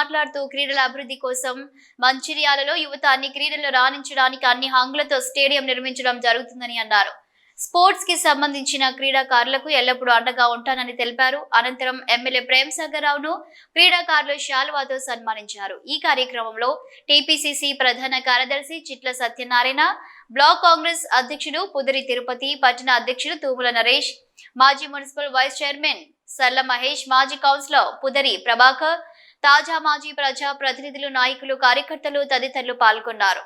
మాట్లాడుతూ క్రీడల అభివృద్ధి కోసం మంచిర్యాలలో యువత అన్ని క్రీడల్లో రాణించడానికి అన్ని హంగులతో స్టేడియం నిర్మించడం జరుగుతుందని అన్నారు. స్పోర్ట్స్కి సంబంధించిన క్రీడాకారులకు ఎల్లప్పుడూ అండగా ఉంటానని తెలిపారు. అనంతరం ఎమ్మెల్యే ప్రేమ్ సాగర్ రావును క్రీడాకారులు శాలువాతో సన్మానించారు. ఈ కార్యక్రమంలో టీపీసీసీ ప్రధాన కార్యదర్శి చిట్ల సత్యనారాయణ బ్లాక్ కాంగ్రెస్ అధ్యక్షుడు పుదిరి తిరుపతి పట్టణ అధ్యక్షుడు తూముల నరేష్ మాజీ మున్సిపల్ వైస్ చైర్మన్ సల్ల మహేష్ మాజీ కౌన్సిలర్ పుదరి ప్రభాకర్ తాజా మాజీ ప్రజా ప్రతినిధులు నాయకులు కార్యకర్తలు తదితరులు పాల్గొన్నారు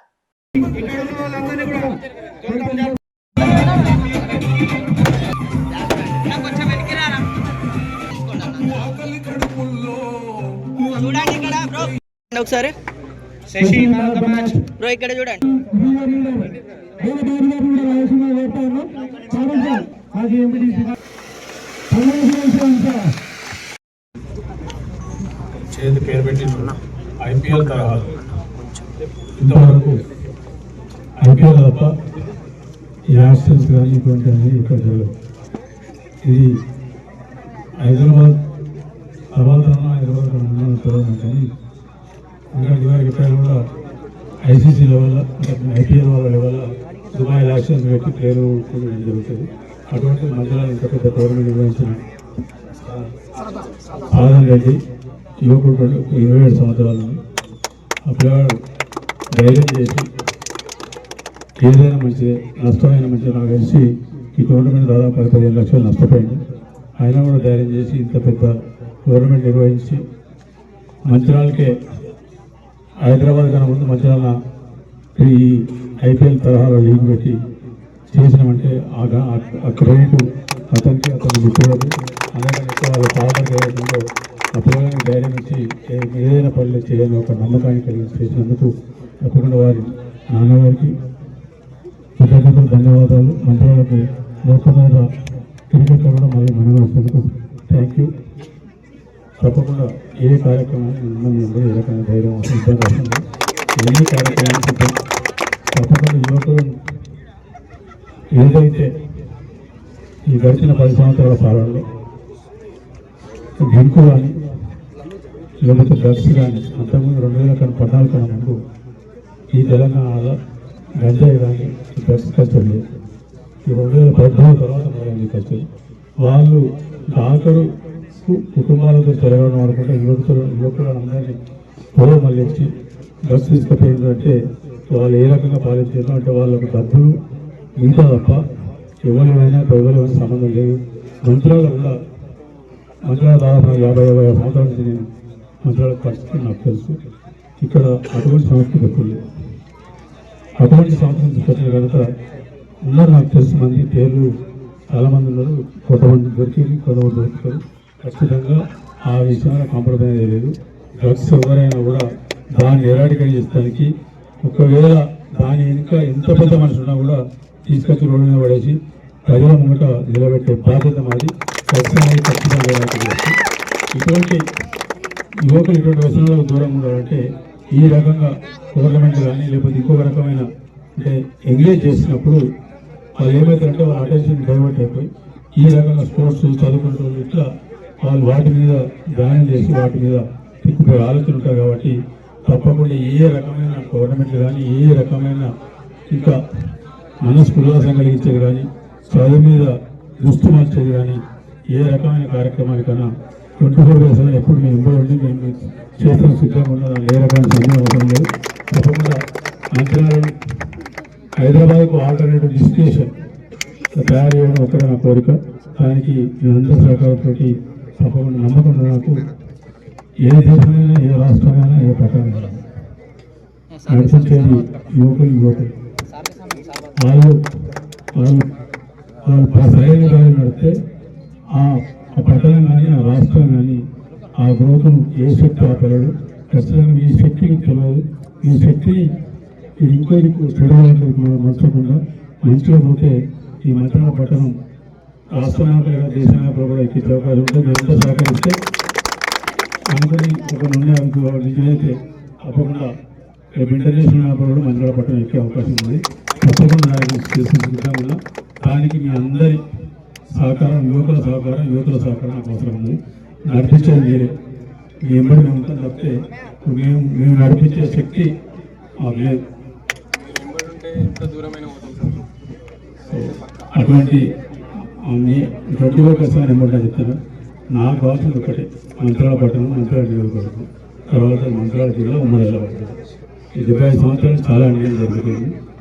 ఒకసారి బ్రో ఇక్కడ చూడండి ఐపీఎల్ తరహా ఇంతవరకు ఐపీఎల్ తప్ప యాక్సిడెంట్స్ కానీ అన్ని ఇక్కడ జరగదు ఇది హైదరాబాద్ హైదరాబాద్ హైదరాబాద్ తెలియదు కానీ ఇంకా ఇదివరకు ఎప్పుడైనా కూడా ఐసీసీ లెవెల్ ఐపీఎల్ వాళ్ళ లెవెల్ దుబాయ్ యాక్సిడెంట్స్ పెట్టి ప్లేయర్ కూడా జరుగుతుంది. అటువంటి మధ్యలో ఇంత పెద్ద టోర్నమెంట్ నిర్వహించిన ఆనంద్ రెడ్డి యువకుడు ఇరవై ఏడు సంవత్సరాలు ఆ పిల్లవాడు ధైర్యం చేసి ఏదైనా మంచిదే నష్టమైన మంచిది నాకు తెలిసి ఈ టోర్నమెంట్ దాదాపు పది పదిహేను లక్షలు నష్టపోయింది. అయినా కూడా ధైర్యం చేసి ఇంత పెద్ద టోర్నమెంట్ నిర్వహించి మంచిరాలకే హైదరాబాద్ కన్నా ముందు మంచిరాల ఈ ఐపీఎల్ తరహాలో లీగ్ పెట్టి చేసినామంటే ఆ క్రెడిట్ అతనికి అతని మిత్రులకు అలాగే ఎక్కువ వాళ్ళ ఫాదర్ ఆ పిల్లలకి ధైర్యం ఇచ్చి ఏదైనా పనులు చేయాలని ఒక నమ్మకాన్ని కలిగి చేసినందుకు తప్పకుండా వారి నాన్నగారికి కృతజ్ఞతలు ధన్యవాదాలు మంత్రులకు లోకమైన క్రికెట్ కూడా మళ్ళీ మనవేసినందుకు థ్యాంక్ యూ తప్పకుండా ఏ కార్యక్రమాన్ని మిమ్మల్ని ఏ రకమైన ధైర్యం అవసరం ఇబ్బంది ఎన్ని కార్యక్రమాలు సిద్ధం. తప్పకుండా యువకులు ఏదైతే ఈ గడిచిన పది సంవత్సరాల పాలనలో డ్రింకు కానీ లేకపోతే డ్రగ్స్ కానీ అంతకుముందు రెండు వేల కన్నా పద్నాలుగు కన్నా ముందు ఈ తెలంగాణలో గంజాయి కానీ డ్రగ్స్ కల్చర్ లేదు. ఈ రెండు వేల పద్నాలుగు తర్వాత మొదలైంది కల్చర్ వాళ్ళు ఆఖరు కుటుంబాలతో తిరగడం అనుకుంటే యువకులు యువకులు అందరినీ పొలం మళ్ళించి డ్రగ్స్ తీసుకుపోయిందంటే వాళ్ళు ఏ రకంగా పాలించారు అంటే వాళ్ళకు డబ్బులు మిగతా తప్ప ఎవరివైనా ఎవరివైనా సంబంధం లేదు. మంత్రాలు కూడా మంత్రాలు దాదాపు యాభై యాభై సంవత్సరాల నుంచి నేను మంత్రాల పరిస్థితి నాకు తెలుసు. ఇక్కడ అటువంటి సంస్థ పెట్టలేదు అటువంటి సంవత్సరం పెట్టిన కనుక ఉన్నారు నాకు తెలుసు మంది పేర్లు చాలామంది ఉన్నారు. కొంతమంది దొరికింది కొంతమంది దొరుకుతారు ఖచ్చితంగా ఆ విషయంలో కాంప్రమైజ్ లేదు. డ్రగ్స్ ఎవరైనా కూడా దాన్ని ఎరాడికల్ చేస్తానికి ఒకవేళ దాని ఇంకా ఎంత పెద్ద మనిషి ఉన్నా కూడా తీసుకొచ్చి రోడ్డు మీద పడేసి ప్రజల ముంగట నిలబెట్టే బాధ్యత మాది. వ్యసనాలు అనేది ఖచ్చితంగా ఇటువంటి యువకులు ఇటువంటి వ్యసనాలకు దూరంగా ఉండాలంటే ఈ రకంగా గవర్నమెంట్ కానీ లేకపోతే ఇంకొక రకమైన అంటే ఎంగేజ్ చేసినప్పుడు వాళ్ళు ఏమవుతారంటే వాళ్ళ అటెన్షన్ డైవర్ట్ అయిపోయి ఈ రకంగా స్పోర్ట్స్ చదువుకుంటూ ఇట్లా వాళ్ళు వాటి మీద ధ్యానం చేసి వాటి మీద తిప్పిపోయే ఆలోచన ఉంటారు కాబట్టి తప్పకుండా ఏ రకమైన గవర్నమెంట్ కానీ ఏ రకమైన ఇంకా మనస్సు ఉల్లాసం కలిగించేది కానీ చదువు మీద దృష్టి మార్చేది కానీ ఏ రకమైన కార్యక్రమానికైనా ట్వంటీ ఫోర్ డేస్ ఎప్పుడు మేము ఇంబడి ఉండి మేము చేసిన సిద్ధంగా ఉన్నదాన్ని ఏ రకమైన సమయం అవసరం లేదు. తప్పకుండా మంత్రాలను హైదరాబాద్కు ఆల్టర్నేటివ్ డిస్టినేషన్ తయారు చేయడం ఒకటే నా కోరిక. దానికి మీ అందరి సహకారంతో తప్పకుండా నమ్మకం నాకు. ఏ దేశమైనా ఏ రాష్ట్రమైనా ఏ ప్రకారమైనా. నడిపించేది యువకులు యువకులు. వాళ్ళు వాళ్ళు వాళ్ళు సరైన దారి నడితే ఆ పట్టణం కానీ ఆ రాష్ట్రం కానీ ఆ గ్రోత్ను ఏ శక్తి ఆపలేడు? ఖచ్చితంగా ఈ శక్తికి తెలియదు ఈ శక్తి ఇది ఇంకో చెడవట్లేదు మర్చకుండా మంచిగా పోతే ఈ మంత్రాల పట్టణం రాష్ట్ర వ్యాపారంగా దేశ నాయకులు కూడా ఎక్కించే అవకాశం ఉంటుంది ఎంత సహకరిస్తే అనుకుని ఒక నుండి అనుకో నిజమైతే తప్పకుండా రేపు ఇంటర్నేషనల్ వ్యాపారం కూడా మంత్రాల పట్టణం ఎక్కే అవకాశం ఉంది. తప్పకుండా దానికి చేసిన సిద్ధంగా దానికి మీ అందరి సహకారం యువకుల సహకారం యువతుల సహకారం నాకు అవసరం ఉంది. నడిపించేది మీరే. మీ ఎంబడి మేము ఉంటాం తప్పితే మేము మేము నడిపించే శక్తి మాకు లేదు అటువంటి అన్ని ట్వంటీ ఫైవ్ పర్సెంట్ అమౌంట్ చెప్తాను. నా కావాల్సింది ఒకటే మంత్రాల పట్టణం మంత్రాల నియోజకవర్గం తర్వాత మంత్రాల జిల్లా ఉమ్మడి జిల్లా ఈ డెబ్బై ఐదు సంవత్సరాలు చాలా అన్యాయం జరుగుతుంది